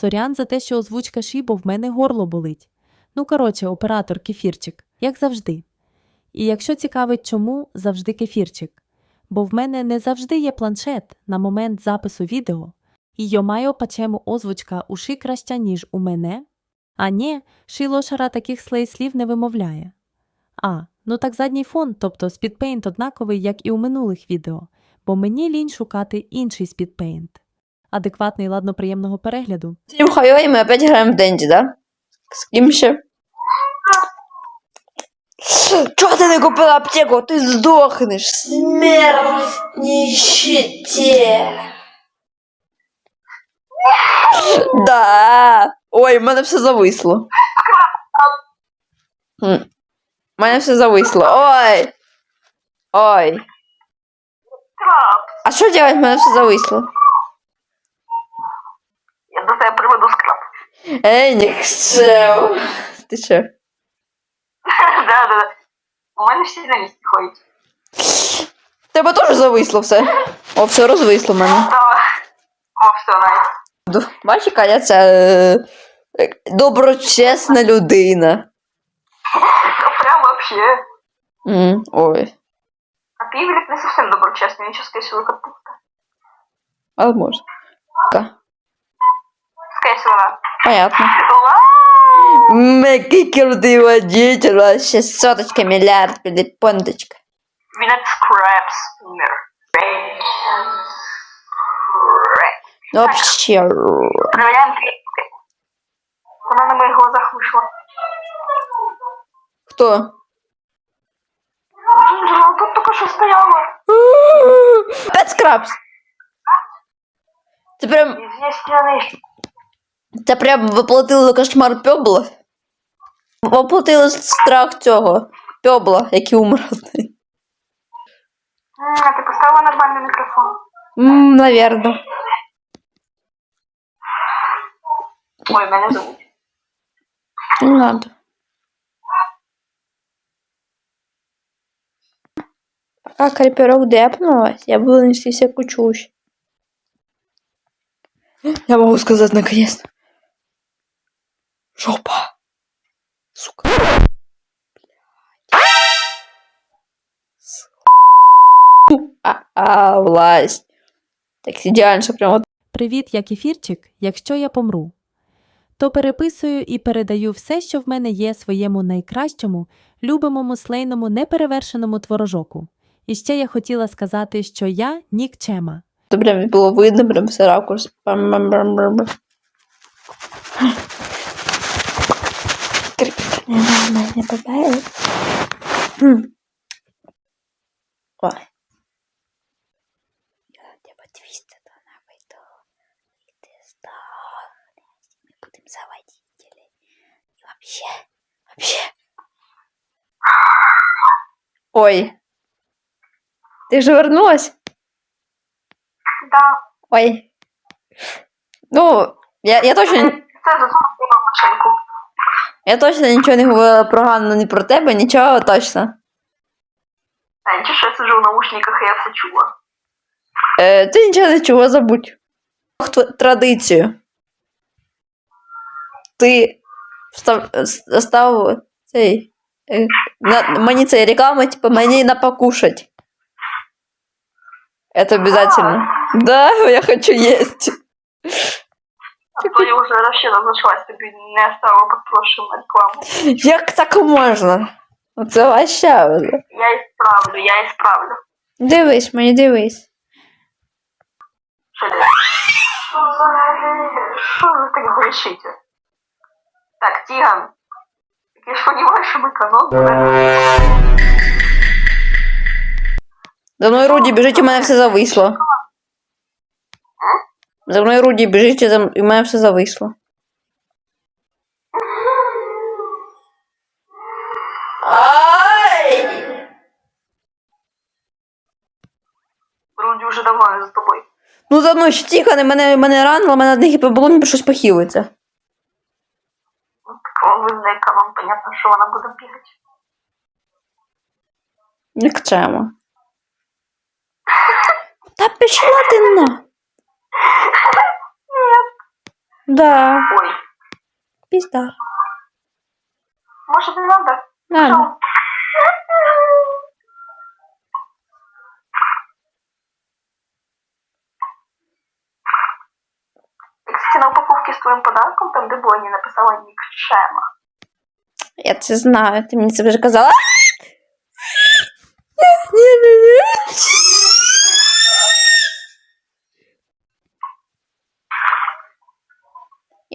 Сорян за те, що озвучка ші, бо в мене горло болить. Ну, коротше, оператор кефірчик, як завжди. І якщо цікавить, чому завжди кефірчик. Бо в мене не завжди є планшет на момент запису відео, і я маю почему озвучка уши краща, ніж у мене. А ні, ші лошара таких слей слів не вимовляє. А, ну так задній фон, тобто спідпейнт однаковий, як і у минулих відео, бо мені лінь шукати інший спідпейнт. Адекватний ладно приємного перегляду. Всім хайо, і ми опять граємо в Денді, да? З ким ще? Чого ти не купила аптеку? Ти здохнеш. Смерть нищете. Да. Ой, в мене все зависло. У мене все зависло. Ой. Ой. А що делать? В мене все зависло. Я до тебе приведу скраб. Ей, нікчем. Ти що? Да, да, да. У мене всі на місці ходять. Тебе теж зависло все. О, все розвисло в мене. Давай. О, все, навіть. Ду- Бачиш, яка я ця е, доброчесна людина. Ну, прям вообще. М, Ой, А блядь, не совсем доброчестный, я сейчас, скорее всего, капуста. але може. Ка. Понятно. Ла! М, Який крутий водитель, у вас ще соточка, піде понточка. Скрабс. Умер. Ну, вообще. Проверяем. Она на моих глазах вышла. Хто? Она тут только что стояла. Пет скрабс. Це прям, Известный це прям воплотили кошмар пьобла. Воплотили страх цього пьобла, який умер. А ты поставила нормальный микрофон? М, Наверно. Ой, меня зовут. Не надо. Пока криперок депнулась, я буду нести всякую чушь. Я могу сказать наконец-то. Жопа. Сука. А, а, власть. Так ідеально, що прямо Привіт, я кефірчик, якщо я помру. То переписую і передаю все, що в мене є своєму найкращому, любимому слейному неперевершеному творожоку. І ще я хотіла сказати, що я нікчема. То прям було видно, прям все ракурс. Не попадает. Хм. Ой. Я тебе твиста то наведу. И ты сдохнешь. Мы будем заводители. И вообще, вообще. Ой. Ты же вернулась? Да. Ой. Ну, я, я точно. Це за машинку. Я точно нічого не говорила про Ганну, ні про тебе, нічого точно. А нічого, що я сиджу в наушниках, і я все чула. Е, ти нічого не чого забудь. Тв- Традицію. Ти став, с- став цей. е, На, мені цей реклама, типа, мені на покушать. Это обязательно. Да, я хочу есть. А то я вже вообще назначилась, тобі не оставила під прошлым рекламу. Як так можна? Ну, Це вообще. Я исправлю, я исправлю. Дивись, мені дивись. Що це? Що взагалі? Що ви так грішите? Так, Тиган. Я ж понимаю, що ми канон. За мною Руді біжить, і в мене все зависло. За мною Руді біжить, і за- і в мене все зависло. Руді вже давно не за тобою. Ну за мною ще тихо, мене, мене ранило, мене одне гіпобуло, ніби щось похилиться. Так, ви з економ, понятно, що вона буде бігати. Нікчемо. Та пішла ти на. Да, Ой, пізда. может не надо? Ладно. И, кстати, на упаковке с твоим подарком, там, где Бонни написала ник Шема. Я це знаю, ти мені це вже казала.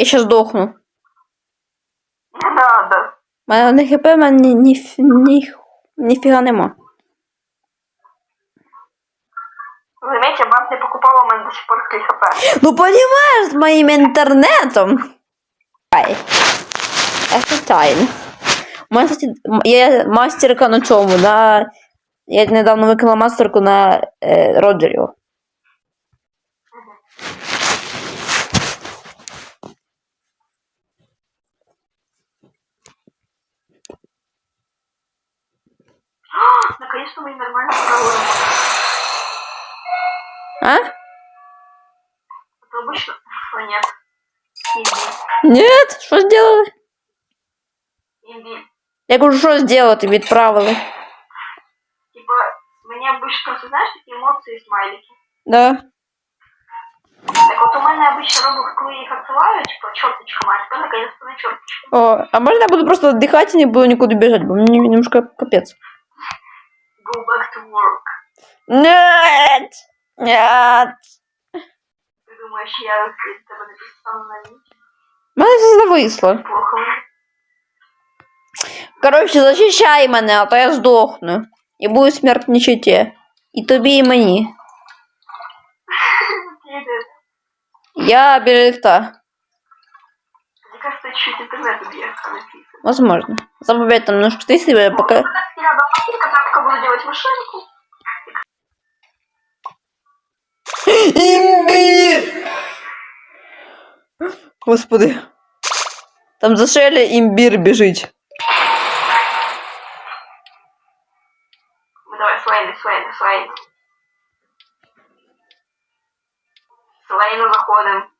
Я ще здохну. Не надо. У мене не хп, у мене ні, ні, ні, ніфіга нема. Заметьте, банк не покупала, у меня до сих пор хп. Ну, понимаешь, з моїм інтернетом. Ай. Это тайна. У мене, кстати, є мастерка на цьому, на... Я недавно викинула мастерку на е, Роджерів. Наконец-то мы нормально поговорим. А? Это обычно... О, нет. Имбирь. Нет, що зробили? Имбирь. Я кажу, що зробити, відправили. Типа, мне обычно, просто знаешь, такие эмоции, смайлики. Да. Так вот у меня обычно робот, коли їх відсилаю, типа, черточка мать, то наконец-то на черточку. О, а можна я буду просто віддихати і не буду нікуди біжати, бо мені немножко капець. Go back to work. Нет! Нет! Ти думаєш, я з тебе не перестану на ніч? У мене все зависло. Плохо. Коротше, захищай мене, а то я здохну. І буду смерть в нищеті. І тобі, і мені. Я берегта. Мне кажется, чуть интернет убьет, написано. Возможно. Забавлять там немножко ты себе пока... Я рядом машинка, так буду делать машинку. Имбирь! Господи. Там за Шелі імбір біжить. Мы давай слайны, слайны, слайны. Слайну заходим.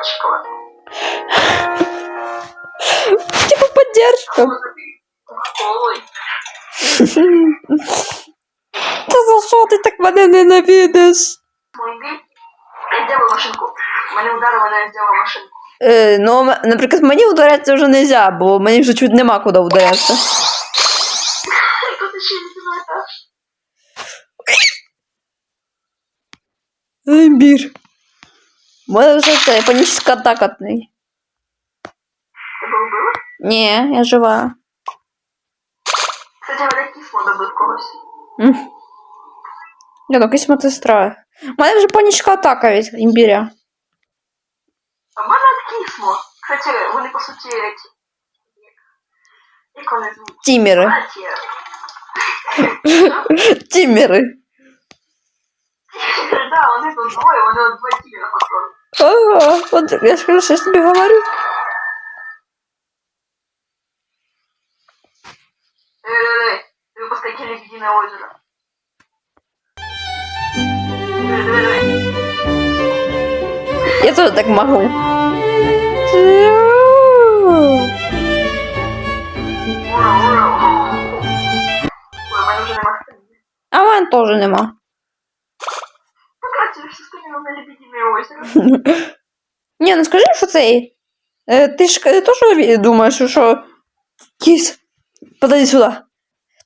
корчикова. Типа поддержка. Та за що ти так мене ненавидиш? Я сделаю машинку. Мене ударило, але я машинку. Е, ну, наприклад, мені ударятися вже не можна, бо мені вже чуть нема куди ударятися. Так. Імбір. У мене вже це панічна атака від неї. Вбили? Ні, я жива. Кстати, мене кисло добив когось. М. Ні, ну якийсь медсестра. У мене вже панічна атака від імбіря. А в мене кисло. Кстати, вони по суті ці... Як вони звуть? Тімери. Браті. Тімери. Да, вони тут двоє, вони от два тілі на патрон. Ага, от я ж кажу, що я ж тобі говорю. Эй, ты выпускайте лебединое озеро. Я теж так можу. Ура, ура. Ой, у мене вже нема стаміни. А мене теж нема. На озеро. Ні, ну скажи, що це. Е, ти ж теж думаєш, що- кіс. Подойди сюди.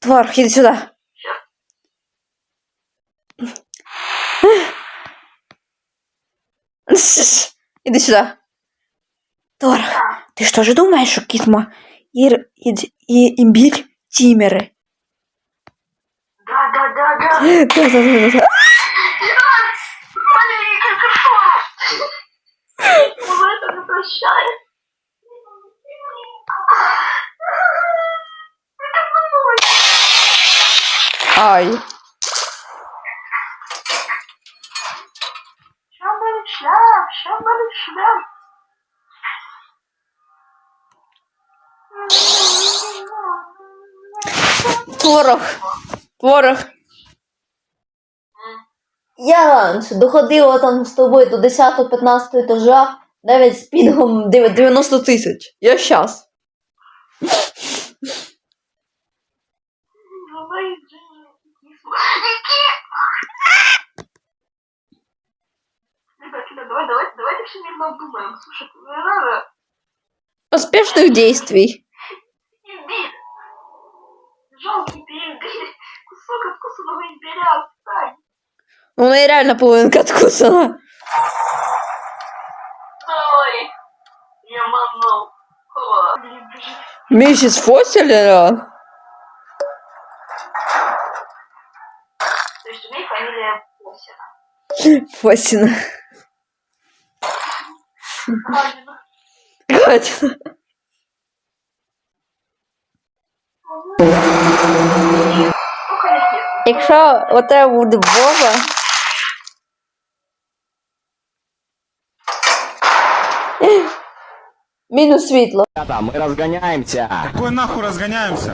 Твар, іди сюди. Іди сюди. Твар, ти що ж думаєш, що кісма і, і, і імбір тімери? Да, да, да, да. Да-да-да-да. Блин, хорошо. Мы это не прощаем. Это мной. Ай. Шамбаль шлям, шамбаль шлям. Творог. Творог. Я раніше доходила там з тобою до 10-15 етажа, навіть з пінгом дев- 90 тисяч. Я щас. Ребят, ребят, давай, давайте, давайте все мирно обдумаем. Слушай, не надо. Успішних действий. Имбирь. Жалкий имбирь. Кусок откусанного имбиря, отстань. У неї реально половинка откусана. Ой, я манул. О, блин, Посина. Фосіна. Гадина. Гадіна. Только не честно. Якщо оте буде Вова. Мінус світло. Ребята, мы разгоняемся. Какой нахуй разгоняемся?